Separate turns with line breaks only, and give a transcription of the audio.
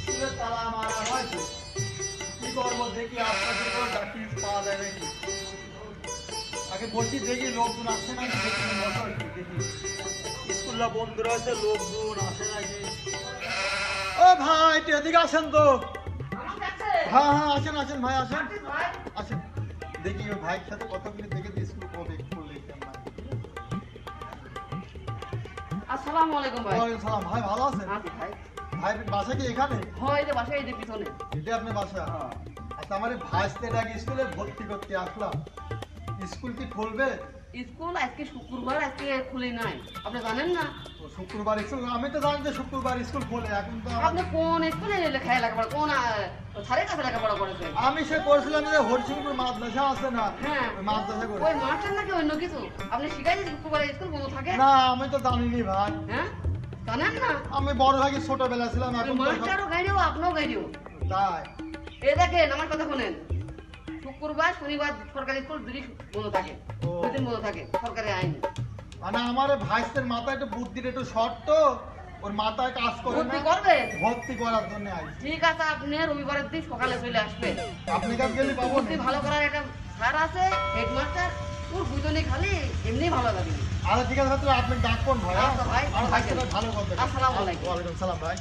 স্কুলের তালা মারা হয়েছে কি দেখি পাওয়া যায় নাকি? আগে বসি দেখি লোকজন আসছে নাকি? দেখি দেখি। স্কুলটা বন্ধ রয়েছে লোকজন আসে নাকি? ও ভাই, একটু এদিকে আসেন তো। হ্যাঁ হ্যাঁ আসেন আসেন, ভাই, আসেন। আসেন। দেখি ভাইয়ের সাথে কথা বলে দেখে স্কুল কবে খুললে
আসসালামু আলাইকুম ভাই।
ওয়ালাইকুম সালাম। ভাই ভালো আছেন?
আছি ভাই।
ভাই বাসা কি এখানে?
হয় যে বাসায় এই যে পিছনে।
এটা আপনার বাসা? আচ্ছা আমার স্কুলে ভর্তি করতে আসলাম। স্কুল কি খুলবে?
স্কুল আজকে শুক্রবার আজকে খুলে নাই। আপনি জানেন না?
শুক্রবার স্কুল আমি তো জানি যে শুক্রবার স্কুল খোলে এখন তো
আপনি কোন স্কুলে লেখায় লেখাপড়া কোন
আমি সে করেছিলাম যে হরিশঙ্কর মাদ্রাসা আছে না
হ্যাঁ।
মাদ্রাসা করে।
ওই মাস্টার নাকি অন্য কিছু? আপনি শিখাই শুক্রবার স্কুল বন্ধ থাকে?
না আমি তো জানিনি ভাই।
হ্যাঁ? জানেন না?
আমি বড় ভাগে ছোটবেলা ছিলাম এখন
মাস্টারও গাইডিও আপনিও গাইডিও
তাই।
এ দেখেন আমার কথা শোনেন। শুক্রবার শনিবার সরকারি স্কুল দুটি বন্ধ থাকে। বন্ধ থাকে সরকারি আইন।
মানে আমার ভাইস্তের মাথায় একটু বুদ্ধির একটু শর্ট তো ওর মাথায় কাজ করে
ভর্তি করবে?
ভর্তি করার জন্য আই
ঠিক আছে আপনি রবিবারের দিন সকালে চলে আসবেন
আপনি কাছে গেলে পাবো
ভর্তি ভালো করার একটা স্যার আছে হেডমাস্টার ওর বুঝলি খালি এমনি ভালো লাগে।
আরে ঠিক আছে তাহলে আপনি ডাক কোন ভাই?
আচ্ছা ভাই,
ভালো করতে
আসসালামু আলাইকুম।
ওয়া আলাইকুম সালাম ভাই।